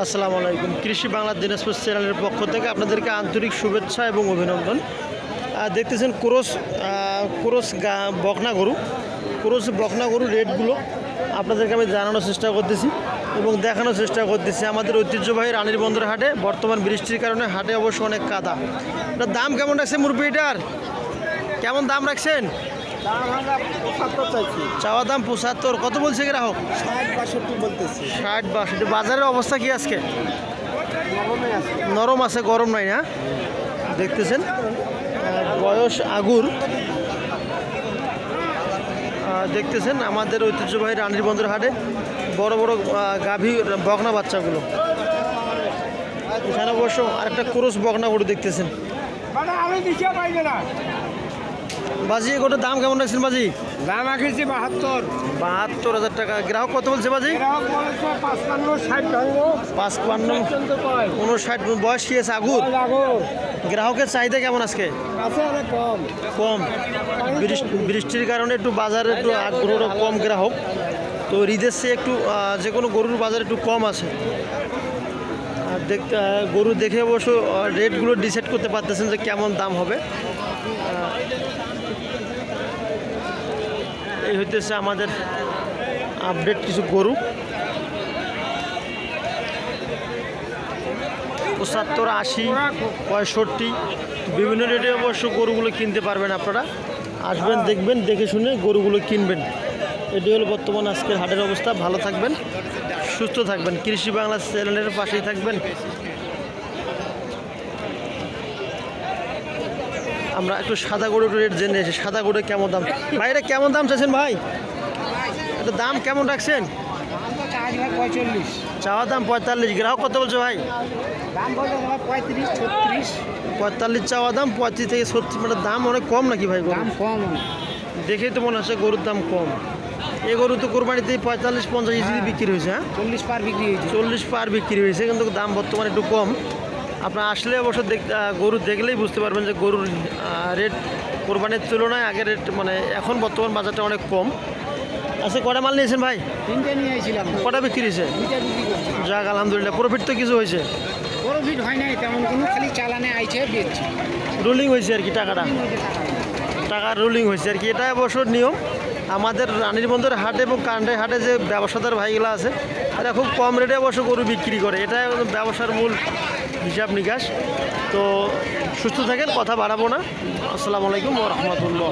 আসসালামু আলাইকুম। কৃষি বাংলা দিনাজপুর চ্যানেলের পক্ষ থেকে আপনাদেরকে আন্তরিক শুভেচ্ছা এবং অভিনন্দন। দেখতেছেন ক্রোস ক্রোস বকনা গরু। ক্রোস বকনা গরু রেটগুলো আপনাদেরকে আমি জানানোর চেষ্টা করতেছি এবং দেখানোর চেষ্টা করতেছি। আমাদের ঐতিহ্যবাহী রানীর বন্দর হাটে বর্তমান বৃষ্টির কারণে হাটে অবশ্য অনেক কাদা। দাম কেমন রাখছে মুরব্বিটার কেমন দাম রাখছেন? চাওয়া দাম পঁচাত্তর কত বলছে গ্রাহক? ষাট বাষট্টি বলতেছি। ষাট বাষট্টি বাজারের অবস্থা কি আজকে? নরম আছে গরম নাই না? দেখতেছেন? বয়স আগুর। দেখতেছেন আমাদের ঐতিহ্যবাহী রানীর বন্দর হাটে বড় বড় গাভী বকনা বাচ্চাগুলো। এখানে অবশ্য আরেকটা ক্রোশ বকনা গরু দেখতেছেন। বাজি এগুলোর দাম কেমন রাখছেন বাজি? দাম আঁকেছি বাহাত্তর। বাহাত্তর হাজার টাকা। গ্রাহক কত বলছে বাজি? গ্রাহক বলেছে পাঁচপান্ন ষাট উনষাট বয়স কি আছে আগুর? গ্রাহকের চাহিদা কেমন আজকে? কম। কম। বৃষ্টি- বৃষ্টির কারণে একটু বাজারে একটু আগ্রহটা কম গ্রাহক। তো ঈদের চেয়ে একটু যে কোনো গরুর বাজার একটু কম আছে। আর দেখতে গরু দেখে অবশ্য রেটগুলো ডিসাইড করতে পারতেছেন যে কেমন দাম হবে। এই হইতেছে আমাদের আপডেট কিছু গরু। পঁচাত্তর, আশি, পঁয়ষট্টি, বিভিন্ন রেটে অবশ্য গরুগুলো কিনতে পারবেন আপনারা। আসবেন, দেখবেন, দেখে শুনে গরুগুলো কিনবেন। এটি হলো বর্তমান আজকের হাটের অবস্থা। ভালো থাকবেন, সুস্থ থাকবেন। কৃষি বাংলা চ্যানেলের পাশেই থাকবেন। আমরা একটু সাদা গরুর রেট জেনে এসে সাদা গরু কেমন দাম? ভাই এটা কেমন দাম চাইছেন ভাই? এটা দাম কেমন রাখছেন? আজ ভাই পঁয়তাল্লিশ চাওয়া দাম পঁয়তাল্লিশ। গ্রাহক কত বলছে ভাই? পঁয়তাল্লিশ চাওয়া দাম পঁয়ত্রিশ থেকে সত্তর মানে দাম অনেক কম নাকি ভাই দাম কম দেখেই তো মনে হচ্ছে গরুর দাম কম। এই গরু তো কোরবানিতে পঁয়তাল্লিশ পঞ্চাশ ইজি বিক্রি হয়েছে হ্যাঁ? চল্লিশ পার বিক্রি হয়েছে। চল্লিশ পার বিক্রি হয়েছে কিন্তু দাম বর্তমানে একটু কম। আপনার আসলে অবশ্য দেখ গরু দেখলেই বুঝতে পারবেন যে গরুর রেট কোরবানির তুলনায় আগের রেট মানে এখন বর্তমান বাজারটা অনেক কম। আচ্ছা কটা মাল নিয়েছেন ভাই? তিনটে নিয়ে কটা বিক্রি হয়েছে? যাক আলহামদুলিল্লাহ প্রফিট তো কিছু হয়েছে। প্রফিট হয় নাই তেমন কোনো খালি চালানে আইছে বেচছি। রুলিং হয়েছে আর কি টাকাটা। টাকা রুলিং হয়েছে আর কি এটা অবশ্য নিয়ম। আমাদের রানীর বন্দর হাটে এবং কান্ডে হাটে যে ব্যবসাদার ভাইগুলো আছে তারা খুব কম রেটে অবশ্য গরু বিক্রি করে। এটা ব্যবসার মূল হিসাব নিকাশ। তো সুস্থ থাকেন কথা বাড়াবো না। আসসালামু আলাইকুম রহমতুল্লাহ।